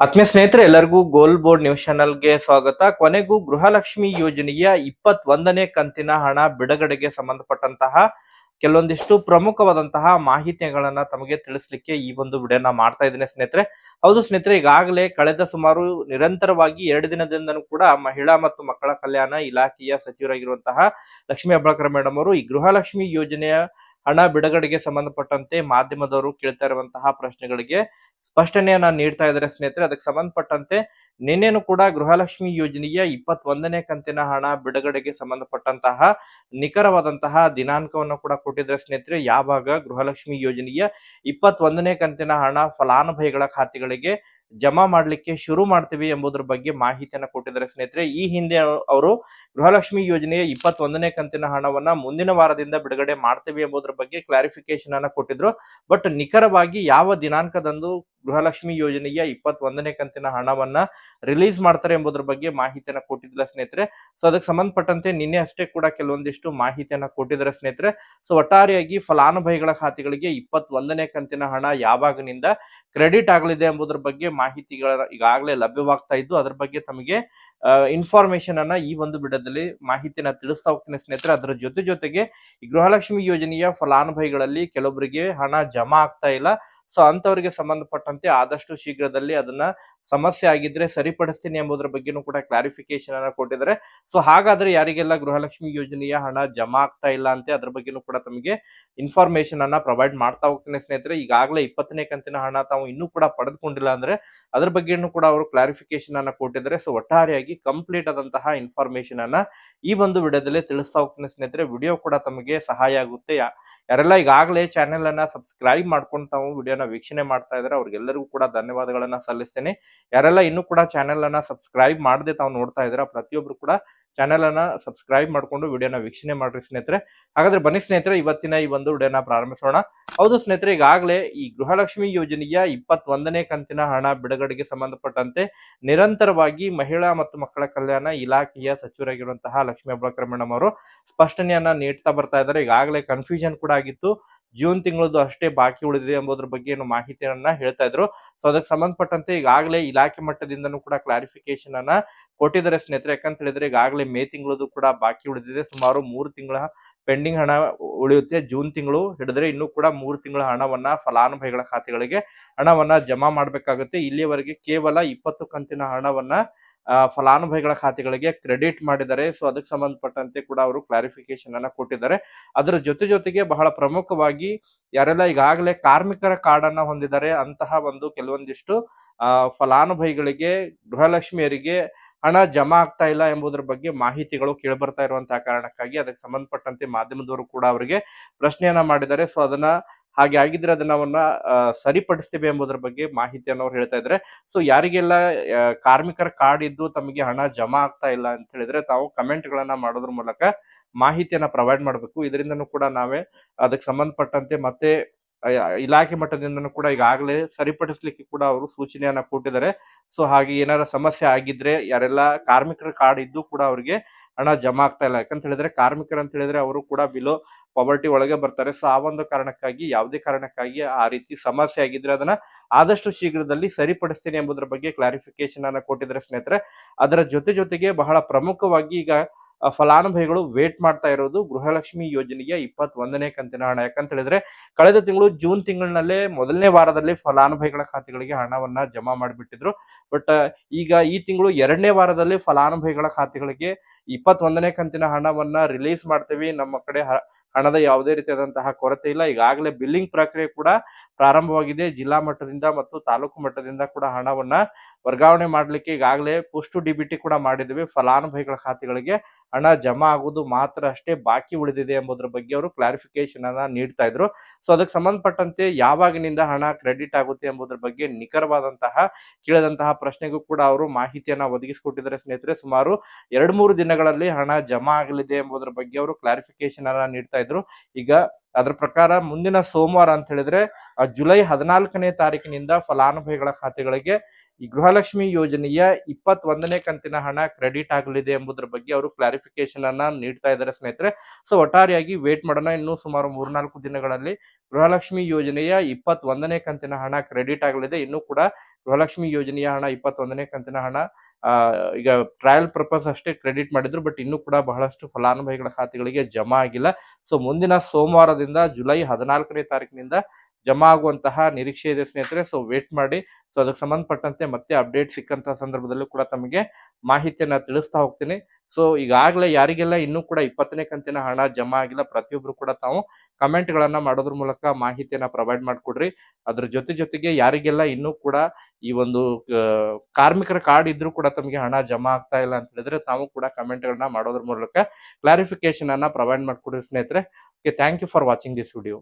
ಆತ್ಮೀಯ ಸ್ನೇಹಿತರೆ, ಎಲ್ಲರಿಗೂ ಗೋಲ್ ಬೋರ್ಡ್ ನ್ಯೂಸ್ ಚಾನೆಲ್ಗೆ ಸ್ವಾಗತ. ಕೊನೆಗೂ ಗೃಹಲಕ್ಷ್ಮಿ ಯೋಜನೆಯ ಇಪ್ಪತ್ತೊಂದನೇ ಕಂತಿನ ಹಣ ಬಿಡುಗಡೆಗೆ ಸಂಬಂಧಪಟ್ಟಂತಹ ಕೆಲವೊಂದಿಷ್ಟು ಪ್ರಮುಖವಾದಂತಹ ಮಾಹಿತಿಗಳನ್ನ ತಮಗೆ ತಿಳಿಸ್ಲಿಕ್ಕೆ ಈ ಒಂದು ವಿಡಿಯೋನ ಮಾಡ್ತಾ ಇದ್ದೇನೆ ಸ್ನೇಹಿತರೆ. ಹೌದು ಸ್ನೇಹಿತರೆ, ಈಗಾಗಲೇ ಕಳೆದ ಸುಮಾರು ನಿರಂತರವಾಗಿ ಎರಡು ದಿನದಿಂದನೂ ಕೂಡ ಮಹಿಳಾ ಮತ್ತು ಮಕ್ಕಳ ಕಲ್ಯಾಣ ಇಲಾಖೆಯ ಸಚಿವರಾಗಿರುವಂತಹ ಲಕ್ಷ್ಮೀ ಹೆಬ್ಬಾಳ್ಕರ್ ಮೇಡಮ್ ಅವರು ಈ ಗೃಹಲಕ್ಷ್ಮಿ ಯೋಜನೆಯ ಹಣ ಬಿಡುಗಡೆಗೆ ಸಂಬಂಧಪಟ್ಟಂತೆ ಮಾಧ್ಯಮದವರು ಕೇಳ್ತಾ ಇರುವಂತಹ ಪ್ರಶ್ನೆಗಳಿಗೆ ಸ್ಪಷ್ಟನೆಯನ್ನ ನೀಡ್ತಾ ಇದ್ದಾರೆ ಸ್ನೇಹಿತರೆ. ಅದಕ್ಕೆ ಸಂಬಂಧಪಟ್ಟಂತೆ ನಿನ್ನೆನು ಕೂಡ ಗೃಹಲಕ್ಷ್ಮಿ ಯೋಜನೆಯ ಇಪ್ಪತ್ತೊಂದನೇ ಕಂತಿನ ಹಣ ಬಿಡುಗಡೆಗೆ ಸಂಬಂಧಪಟ್ಟಂತಹ ನಿಖರವಾದಂತಹ ದಿನಾಂಕವನ್ನು ಕೂಡ ಕೊಟ್ಟಿದ್ರೆ ಸ್ನೇಹಿತರೆ. ಯಾವಾಗ ಗೃಹಲಕ್ಷ್ಮಿ ಯೋಜನೆಯ ಇಪ್ಪತ್ತೊಂದನೇ ಕಂತಿನ ಹಣ ಫಲಾನುಭವಿಗಳ ಖಾತೆಗಳಿಗೆ ಜಮಾ ಮಾಡಲಿಕ್ಕೆ ಶುರು ಮಾಡ್ತೀವಿ ಎಂಬುದರ ಬಗ್ಗೆ ಮಾಹಿತಿಯನ್ನು ಕೊಟ್ಟಿದ್ದಾರೆ ಸ್ನೇಹಿತರೆ. ಈ ಹಿಂದೆ ಅವರು ಗೃಹಲಕ್ಷ್ಮಿ ಯೋಜನೆಯ ಇಪ್ಪತ್ತೊಂದನೇ ಕಂತಿನ ಹಣವನ್ನ ಮುಂದಿನ ವಾರದಿಂದ ಬಿಡುಗಡೆ ಮಾಡ್ತೀವಿ ಎಂಬುದರ ಬಗ್ಗೆ ಕ್ಲಾರಿಫಿಕೇಶನ್ ಅನ್ನ ಕೊಟ್ಟಿದ್ರು. ಬಟ್ ನಿಖರವಾಗಿ ಯಾವ ದಿನಾಂಕದಂದು ಗೃಹಲಕ್ಷ್ಮಿ ಯೋಜನೆಯ ಇಪ್ಪತ್ತೊಂದನೇ ಕಂತಿನ ಹಣವನ್ನ ರಿಲೀಸ್ ಮಾಡ್ತಾರೆ ಎಂಬುದರ ಬಗ್ಗೆ ಮಾಹಿತಿಯನ್ನ ಕೊಟ್ಟಿದ್ದಿಲ್ಲ ಸ್ನೇಹಿತರೆ. ಸೊ ಅದಕ್ಕೆ ಸಂಬಂಧಪಟ್ಟಂತೆ ನಿನ್ನೆ ಅಷ್ಟೇ ಕೂಡ ಕೆಲವೊಂದಿಷ್ಟು ಮಾಹಿತಿಯನ್ನ ಕೊಟ್ಟಿದ್ದಾರೆ ಸ್ನೇಹಿತರೆ. ಸೊ ಒಟ್ಟಾರೆಯಾಗಿ ಫಲಾನುಭವಿಗಳ ಖಾತೆಗಳಿಗೆ ಇಪ್ಪತ್ತೊಂದನೇ ಕಂತಿನ ಹಣ ಯಾವಾಗಿನಿಂದ ಕ್ರೆಡಿಟ್ ಆಗಲಿದೆ ಎಂಬುದರ ಬಗ್ಗೆ ಮಾಹಿತಿಗಳ ಈಗಾಗಲೇ ಲಭ್ಯವಾಗ್ತಾ ಇದ್ದು, ಅದ್ರ ಬಗ್ಗೆ ತಮಗೆ ಇನ್ಫಾರ್ಮೇಶನ್ ಅನ್ನ ಈ ಒಂದು ಬಿಡದಲ್ಲಿ ಮಾಹಿತಿನ ತಿಳಿಸ್ತಾ ಹೋಗ್ತೀನಿ ಸ್ನೇಹಿತರೆ. ಅದರ ಜೊತೆ ಜೊತೆಗೆ ಈ ಗೃಹಲಕ್ಷ್ಮಿ ಯೋಜನೆಯ ಫಲಾನುಭವಿಗಳಲ್ಲಿ ಕೆಲವೊಬ್ಬರಿಗೆ ಹಣ ಜಮಾ ಆಗ್ತಾ ಇಲ್ಲ. ಸೊ ಅಂತವರಿಗೆ ಸಂಬಂಧಪಟ್ಟಂತೆ ಆದಷ್ಟು ಶೀಘ್ರದಲ್ಲಿ ಅದನ್ನ ಸಮಸ್ಯೆ ಆಗಿದ್ರೆ ಸರಿಪಡಿಸ್ತೀನಿ ಎಂಬುದರ ಬಗ್ಗೆನೂ ಕೂಡ ಕ್ಲಾರಿಫಿಕೇಶನ್ ಅನ್ನ ಕೊಟ್ಟಿದ್ದಾರೆ. ಸೊ ಹಾಗಾದ್ರೆ ಯಾರಿಗೆಲ್ಲ ಗೃಹಲಕ್ಷ್ಮಿ ಯೋಜನೆಯ ಹಣ ಜಮಾ ಆಗ್ತಾ ಇಲ್ಲ ಅಂತ ಅದ್ರ ಬಗ್ಗೆನೂ ಕೂಡ ತಮಗೆ ಇನ್ಫಾರ್ಮೇಶನ್ ಅನ್ನ ಪ್ರೊವೈಡ್ ಮಾಡ್ತಾ ಹೋಗ್ತೇನೆ ಸ್ನೇಹಿತರೆ. ಈಗಾಗಲೇ ಇಪ್ಪತ್ತನೇ ಕಂತಿನ ಹಣ ತಾವು ಇನ್ನೂ ಕೂಡ ಪಡೆದುಕೊಂಡಿಲ್ಲ ಅಂದ್ರೆ ಅದ್ರ ಬಗ್ಗೆನೂ ಕೂಡ ಅವರು ಕ್ಲಾರಿಫಿಕೇಶನ್ ಅನ್ನ ಕೊಟ್ಟಿದ್ದಾರೆ. ಸೊ ಒಟ್ಟಾರೆಯಾಗಿ ಕಂಪ್ಲೀಟ್ ಆದಂತಹ ಇನ್ಫಾರ್ಮೇಶನ್ ಅನ್ನ ಈ ಒಂದು ವಿಡಿಯೋದಲ್ಲಿ ತಿಳಿಸ್ತಾ ಹೋಗ್ತೇನೆ ಸ್ನೇಹಿತರೆ. ವಿಡಿಯೋ ಕೂಡ ತಮಗೆ ಸಹಾಯ ಆಗುತ್ತೆ. ಯಾರೆಲ್ಲ ಈಗಾಗಲೇ ಚಾನೆಲ್ ಅನ್ನ ಸಬ್ಸ್ಕ್ರೈಬ್ ಮಾಡ್ಕೊಂಡು ತಾವು ವಿಡಿಯೋನ ವೀಕ್ಷಣೆ ಮಾಡ್ತಾ ಇದ್ದಾರೆ ಅವ್ರಿಗೆಲ್ಲರಿಗೂ ಕೂಡ ಧನ್ಯವಾದಗಳನ್ನ ಸಲ್ಲಿಸ್ತೇನೆ. ಯಾರೆಲ್ಲ ಇನ್ನೂ ಕೂಡ ಚಾನೆಲ್ ಅನ್ನ ಸಬ್ಸ್ಕ್ರೈಬ್ ಮಾಡದೆ ತಾವು ನೋಡ್ತಾ ಇದ್ದೀರಾ ಪ್ರತಿಯೊಬ್ರು ಕೂಡ ಚಾನೆಲ್ ಅನ್ನ ಸಬ್ಸ್ಕ್ರೈಬ್ ಮಾಡಿಕೊಂಡು ವಿಡಿಯೋನ ವೀಕ್ಷಣೆ ಮಾಡ್ರಿ ಸ್ನೇಹಿತರೆ. ಹಾಗಾದ್ರೆ ಬನ್ನಿ ಸ್ನೇಹಿತರೆ, ಇವತ್ತಿನ ಈ ಒಂದು ವಿಡಿಯೋನ ಪ್ರಾರಂಭಿಸೋಣ. ಹೌದು ಸ್ನೇಹಿತರೆ, ಈಗಾಗಲೇ ಈ ಗೃಹಲಕ್ಷ್ಮಿ ಯೋಜನೆಯ ಇಪ್ಪತ್ತೊಂದನೇ ಕಂತಿನ ಹಣ ಬಿಡುಗಡೆಗೆ ಸಂಬಂಧಪಟ್ಟಂತೆ ನಿರಂತರವಾಗಿ ಮಹಿಳಾ ಮತ್ತು ಮಕ್ಕಳ ಕಲ್ಯಾಣ ಇಲಾಖೆಯ ಸಚಿವರಾಗಿರುವಂತಹ ಲಕ್ಷ್ಮೀ ಹೆಬ್ಬಾಳ್ಕರ್ ಮೇಡಮ್ ಅವರು ಸ್ಪಷ್ಟನೆಯನ್ನ ನೀಡ್ತಾ ಬರ್ತಾ ಇದ್ದಾರೆ. ಈಗಾಗಲೇ ಕನ್ಫ್ಯೂಷನ್ ಕೂಡ ಆಗಿತ್ತು. ಜೂನ್ ತಿಂಗಳದ್ದು ಅಷ್ಟೇ ಬಾಕಿ ಉಳಿದಿದೆ ಎಂಬುದ್ರ ಬಗ್ಗೆ ಏನು ಮಾಹಿತಿಯನ್ನ ಹೇಳ್ತಾ ಇದ್ರು. ಸೊ ಅದಕ್ಕೆ ಸಂಬಂಧಪಟ್ಟಂತೆ ಈಗಾಗಲೇ ಇಲಾಖೆ ಮಟ್ಟದಿಂದನೂ ಕೂಡ ಕ್ಲಾರಿಫಿಕೇಶನ್ ಅನ್ನ ಕೊಟ್ಟಿದ್ದಾರೆ ಸ್ನೇಹಿತರೆ. ಯಾಕಂತ ಹೇಳಿದ್ರೆ ಈಗಾಗಲೇ ಮೇ ತಿಂಗಳದ್ದು ಕೂಡ ಬಾಕಿ ಉಳಿದಿದೆ. ಸುಮಾರು ಮೂರು ತಿಂಗಳ ಪೆಂಡಿಂಗ್ ಹಣ ಉಳಿಯುತ್ತೆ. ಜೂನ್ ತಿಂಗಳು ಹಿಡಿದ್ರೆ ಇನ್ನೂ ಕೂಡ ಮೂರು ತಿಂಗಳ ಹಣವನ್ನ ಫಲಾನುಭವಿಗಳ ಖಾತೆಗಳಿಗೆ ಹಣವನ್ನ ಜಮಾ ಮಾಡಬೇಕಾಗುತ್ತೆ. ಇಲ್ಲಿಯವರೆಗೆ ಕೇವಲ ಇಪ್ಪತ್ತು ಕಂತಿನ ಹಣವನ್ನ ಫಲಾನುಭವಿಗಳ ಖಾತೆಗಳಿಗೆ ಕ್ರೆಡಿಟ್ ಮಾಡಿದ್ದಾರೆ. ಸೊ ಅದಕ್ಕೆ ಸಂಬಂಧಪಟ್ಟಂತೆ ಕೂಡ ಅವರು ಕ್ಲಾರಿಫಿಕೇಶನ್ ಅನ್ನ ಕೊಟ್ಟಿದ್ದಾರೆ. ಅದರ ಜೊತೆ ಜೊತೆಗೆ ಬಹಳ ಪ್ರಮುಖವಾಗಿ ಯಾರೆಲ್ಲ ಈಗಾಗಲೇ ಕಾರ್ಮಿಕರ ಕಾರ್ಡ್ ಅನ್ನ ಹೊಂದಿದ್ದಾರೆ, ಅಂತಹ ಒಂದು ಕೆಲವೊಂದಿಷ್ಟು ಫಲಾನುಭವಿಗಳಿಗೆ ಗೃಹಲಕ್ಷ್ಮಿಯರಿಗೆ ಹಣ ಜಮಾ ಆಗ್ತಾ ಇಲ್ಲ ಎಂಬುದರ ಬಗ್ಗೆ ಮಾಹಿತಿಗಳು ಕೇಳಿಬರ್ತಾ ಇರುವಂತಹ ಕಾರಣಕ್ಕಾಗಿ ಅದಕ್ಕೆ ಸಂಬಂಧಪಟ್ಟಂತೆ ಮಾಧ್ಯಮದವರು ಕೂಡ ಅವರಿಗೆ ಪ್ರಶ್ನೆಯನ್ನ ಮಾಡಿದ್ದಾರೆ. ಸೊ ಅದನ್ನ ಹಾಗೆ ಆಗಿದ್ರೆ ಅದನ್ನ ಅವನ್ನ ಸರಿಪಡಿಸ್ತೇವೆ ಎಂಬುದರ ಬಗ್ಗೆ ಮಾಹಿತಿಯನ್ನು ಅವ್ರು ಹೇಳ್ತಾ ಇದ್ದಾರೆ ಸೊ ಯಾರಿಗೆಲ್ಲ ಕಾರ್ಮಿಕರ ಕಾರ್ಡ್ ಇದ್ದು ತಮಗೆ ಹಣ ಜಮಾ ಆಗ್ತಾ ಇಲ್ಲ ಅಂತ ಹೇಳಿದ್ರೆ ತಾವು ಕಮೆಂಟ್ ಗಳನ್ನ ಮಾಡೋದ್ರ ಮೂಲಕ ಮಾಹಿತಿಯನ್ನ ಪ್ರೊವೈಡ್ ಮಾಡಬೇಕು. ಇದರಿಂದನೂ ಕೂಡ ನಾವೇ ಅದಕ್ಕೆ ಸಂಬಂಧಪಟ್ಟಂತೆ ಮತ್ತೆ ಇಲಾಖೆ ಮಟ್ಟದಿಂದನೂ ಕೂಡ ಈಗಾಗಲೇ ಸರಿಪಡಿಸ್ಲಿಕ್ಕೆ ಕೂಡ ಅವರು ಸೂಚನೆಯನ್ನ ಕೊಟ್ಟಿದ್ದಾರೆ. ಸೊ ಹಾಗೆ ಏನಾರ ಸಮಸ್ಯೆ ಆಗಿದ್ರೆ ಯಾರೆಲ್ಲ ಕಾರ್ಮಿಕರ ಕಾರ್ಡ್ ಇದ್ದು ಕೂಡ ಅವರಿಗೆ ಹಣ ಜಮಾ ಆಗ್ತಾ ಇಲ್ಲ. ಯಾಕಂತ ಹೇಳಿದ್ರೆ ಕಾರ್ಮಿಕರು ಅಂತ ಹೇಳಿದ್ರೆ ಅವರು ಕೂಡ ಬಿಲೋ ಪಾವರ್ಟಿ ಒಳಗೆ ಬರ್ತಾರೆ. ಸೊ ಆ ಒಂದು ಕಾರಣಕ್ಕಾಗಿ, ಯಾವುದೇ ಕಾರಣಕ್ಕಾಗಿ ಆ ರೀತಿ ಸಮಸ್ಯೆ ಆಗಿದ್ರೆ ಅದನ್ನ ಆದಷ್ಟು ಶೀಘ್ರದಲ್ಲಿ ಸರಿಪಡಿಸ್ತೀನಿ ಎಂಬುದರ ಬಗ್ಗೆ ಕ್ಲಾರಿಫಿಕೇಶನ್ ಅನ್ನ ಕೊಟ್ಟಿದ್ರೆ ಸ್ನೇಹಿತರೆ, ಅದರ ಜೊತೆ ಜೊತೆಗೆ ಬಹಳ ಪ್ರಮುಖವಾಗಿ ಈಗ ಫಲಾನುಭವಿಗಳು ವೇಟ್ ಮಾಡ್ತಾ ಇರೋದು ಗೃಹಲಕ್ಷ್ಮಿ ಯೋಜನೆಯ ಇಪ್ಪತ್ತೊಂದನೇ ಕಂತಿನ ಹಣ. ಯಾಕಂತ ಹೇಳಿದ್ರೆ, ಕಳೆದ ತಿಂಗಳು ಜೂನ್ ತಿಂಗಳಿನಲ್ಲೇ ಮೊದಲನೇ ವಾರದಲ್ಲಿ ಫಲಾನುಭವಿಗಳ ಖಾತೆಗಳಿಗೆ ಹಣವನ್ನ ಜಮಾ ಮಾಡಿಬಿಟ್ಟಿದ್ರು. ಬಟ್ ಈಗ ಈ ತಿಂಗಳು ಎರಡನೇ ವಾರದಲ್ಲಿ ಫಲಾನುಭವಿಗಳ ಖಾತೆಗಳಿಗೆ ಇಪ್ಪತ್ತೊಂದನೇ ಕಂತಿನ ಹಣವನ್ನ ರಿಲೀಸ್ ಮಾಡ್ತೀವಿ. ನಮ್ಮ ಕಡೆ ಹಣದ ಯಾವುದೇ ರೀತಿಯಾದಂತಹ ಕೊರತೆ ಇಲ್ಲ. ಈಗಾಗಲೇ ಬಿಲ್ಲಿಂಗ್ ಪ್ರಕ್ರಿಯೆ ಕೂಡ ಪ್ರಾರಂಭವಾಗಿದೆ. ಜಿಲ್ಲಾ ಮಟ್ಟದಿಂದ ಮತ್ತು ತಾಲೂಕು ಮಟ್ಟದಿಂದ ಕೂಡ ಹಣವನ್ನ ವರ್ಗಾವಣೆ ಮಾಡಲಿಕ್ಕೆ ಈಗಾಗಲೇ ಪೋಸ್ಟು ಡಿಬಿಟಿ ಕೂಡ ಮಾಡಿದ್ವಿ ಫಲಾನುಭವಿಗಳ ಖಾತೆಗಳಿಗೆ ಹಣ ಜಮಾ ಆಗುವುದು ಮಾತ್ರ ಅಷ್ಟೇ ಬಾಕಿ ಉಳಿದಿದೆ ಎಂಬುದರ ಬಗ್ಗೆ ಅವರು ಕ್ಲಾರಿಫಿಕೇಶನ್ ಅನ್ನ ನೀಡ್ತಾ ಇದ್ರು. ಸೊ ಅದಕ್ಕೆ ಸಂಬಂಧಪಟ್ಟಂತೆ ಯಾವಾಗಿನಿಂದ ಹಣ ಕ್ರೆಡಿಟ್ ಆಗುತ್ತೆ ಎಂಬುದರ ಬಗ್ಗೆ ನಿಖರವಾದಂತಹ, ಕೇಳಿದಂತಹ ಪ್ರಶ್ನೆಗೂ ಕೂಡ ಅವರು ಮಾಹಿತಿಯನ್ನ ಒದಗಿಸಿಕೊಟ್ಟಿದ್ದಾರೆ ಸ್ನೇಹಿತರೆ. ಸುಮಾರು ಎರಡ್ ಮೂರು ದಿನಗಳಲ್ಲಿ ಹಣ ಜಮಾ ಆಗಲಿದೆ ಎಂಬುದರ ಬಗ್ಗೆ ಅವರು ಕ್ಲಾರಿಫಿಕೇಶನ್ ಅನ್ನ ನೀಡ್ತಾ ಇದ್ರು. ಈಗ ಅದರ ಪ್ರಕಾರ ಮುಂದಿನ ಸೋಮವಾರ ಅಂತ ಹೇಳಿದ್ರೆ ಜುಲೈ ಹದಿನಾಲ್ಕನೇ ತಾರೀಕಿನಿಂದ ಫಲಾನುಭವಿಗಳ ಖಾತೆಗಳಿಗೆ ಈ ಗೃಹಲಕ್ಷ್ಮಿ ಯೋಜನೆಯ ಇಪ್ಪತ್ತೊಂದನೇ ಕಂತಿನ ಹಣ ಕ್ರೆಡಿಟ್ ಆಗಲಿದೆ ಎಂಬುದರ ಬಗ್ಗೆ ಅವರು ಕ್ಲಾರಿಫಿಕೇಶನ್ ಅನ್ನ ನೀಡ್ತಾ ಇದ್ದಾರೆ ಸ್ನೇಹಿತರೆ. ಸೊ ಒಟ್ಟಾರೆಯಾಗಿ ವೇಟ್ ಮಾಡೋಣ. ಇನ್ನೂ ಸುಮಾರು ಮೂರ್ನಾಲ್ಕು ದಿನಗಳಲ್ಲಿ ಗೃಹಲಕ್ಷ್ಮಿ ಯೋಜನೆಯ ಇಪ್ಪತ್ತೊಂದನೇ ಕಂತಿನ ಹಣ ಕ್ರೆಡಿಟ್ ಆಗಲಿದೆ. ಇನ್ನೂ ಕೂಡ ಗೃಹಲಕ್ಷ್ಮಿ ಯೋಜನೆಯ ಹಣ ಇಪ್ಪತ್ತೊಂದನೇ ಕಂತಿನ ಹಣ ಈಗ ಟ್ರಯಲ್ ಪರ್ಪಸ್ ಅಷ್ಟೇ ಕ್ರೆಡಿಟ್ ಮಾಡಿದ್ರು ಬಟ್ ಇನ್ನೂ ಕೂಡ ಬಹಳಷ್ಟು ಫಲಾನುಭವಿಗಳ ಖಾತೆಗಳಿಗೆ ಜಮಾ ಆಗಿಲ್ಲ. ಸೊ ಮುಂದಿನ ಸೋಮವಾರದಿಂದ ಜುಲೈ ಹದಿನಾಲ್ಕನೇ ತಾರೀಕಿನಿಂದ ಜಮಾ ಆಗುವಂತಹ ನಿರೀಕ್ಷೆ ಇದೆ ಸ್ನೇಹಿತರೆ. ಸೊ ವೇಟ್ ಮಾಡಿ. ಸೊ ಅದಕ್ಕೆ ಸಂಬಂಧಪಟ್ಟಂತೆ ಮತ್ತೆ ಅಪ್ಡೇಟ್ ಸಿಕ್ಕಂತಹ ಸಂದರ್ಭದಲ್ಲೂ ಕೂಡ ತಮಗೆ ಮಾಹಿತಿಯನ್ನು ತಿಳಿಸ್ತಾ ಹೋಗ್ತೀನಿ. ಸೊ ಈಗಾಗಲೇ ಯಾರಿಗೆಲ್ಲ ಇನ್ನೂ ಕೂಡ ಇಪ್ಪತ್ತನೇ ಕಂತಿನ ಹಣ ಜಮಾ ಆಗಿಲ್ಲ, ಪ್ರತಿಯೊಬ್ರು ಕೂಡ ತಾವು ಕಮೆಂಟ್ ಗಳನ್ನ ಮಾಡೋದ್ರ ಮೂಲಕ ಮಾಹಿತಿಯನ್ನ ಪ್ರೊವೈಡ್ ಮಾಡಿಕೊಡ್ರಿ. ಅದ್ರ ಜೊತೆ ಜೊತೆಗೆ ಯಾರಿಗೆಲ್ಲ ಇನ್ನೂ ಕೂಡ ಈ ಒಂದು ಕಾರ್ಮಿಕರ ಕಾರ್ಡ್ ಇದ್ರೂ ಕೂಡ ತಮಗೆ ಹಣ ಜಮಾ ಆಗ್ತಾ ಇಲ್ಲ ಅಂತ ಹೇಳಿದ್ರೆ ತಾವು ಕೂಡ ಕಮೆಂಟ್ಗಳನ್ನ ಮಾಡೋದ್ರ ಮೂಲಕ ಕ್ಲಾರಿಫಿಕೇಶನ್ ಅನ್ನ ಪ್ರೊವೈಡ್ ಮಾಡಿಕೊಡ್ರಿ ಸ್ನೇಹಿತರೆ. Okay thank you for watching this video